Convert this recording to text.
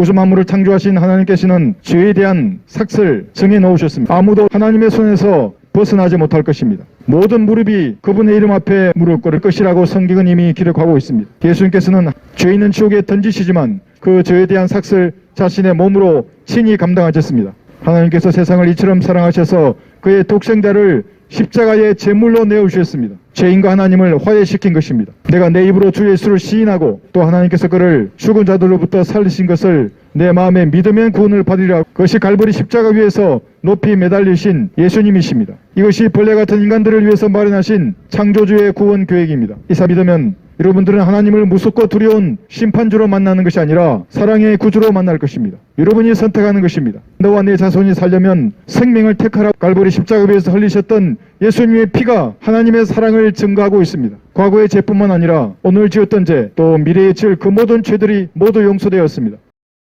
우주 만물을 창조하신 하나님께서는 죄에 대한 삭슬 정해 놓으셨습니다. 아무도 하나님의 손에서 벗어나지 못할 것입니다. 모든 무릎이 그분의 이름 앞에 무릎 꿇을 것이라고 성경은 이미 기록하고 있습니다. 예수님께서는 죄 있는 지옥에 던지시지만 그 죄에 대한 삭슬 자신의 몸으로 친히 감당하셨습니다. 하나님께서 세상을 이처럼 사랑하셔서 그의 독생자를 십자가의 제물로 내어주셨습니다. 죄인과 하나님을 화해시킨 것입니다. 내가 내 입으로 주 예수를 시인하고 또 하나님께서 그를 죽은 자들로부터 살리신 것을 내 마음에 믿으면 구원을 받으리라. 그것이 갈보리 십자가 위에서 높이 매달리신 예수님이십니다. 이것이 벌레 같은 인간들을 위해서 마련하신 창조주의 구원 계획입니다. 이사 믿으면 여러분들은 하나님을 무섭고 두려운 심판주로 만나는 것이 아니라 사랑의 구주로 만날 것입니다. 여러분이 선택하는 것입니다. 너와 내 자손이 살려면 생명을 택하라 갈보리 십자가 위에서 흘리셨던 예수님의 피가 하나님의 사랑을 증거하고 있습니다. 과거의 죄뿐만 아니라 오늘 지었던 죄 또 미래에 지을 그 모든 죄들이 모두 용서되었습니다.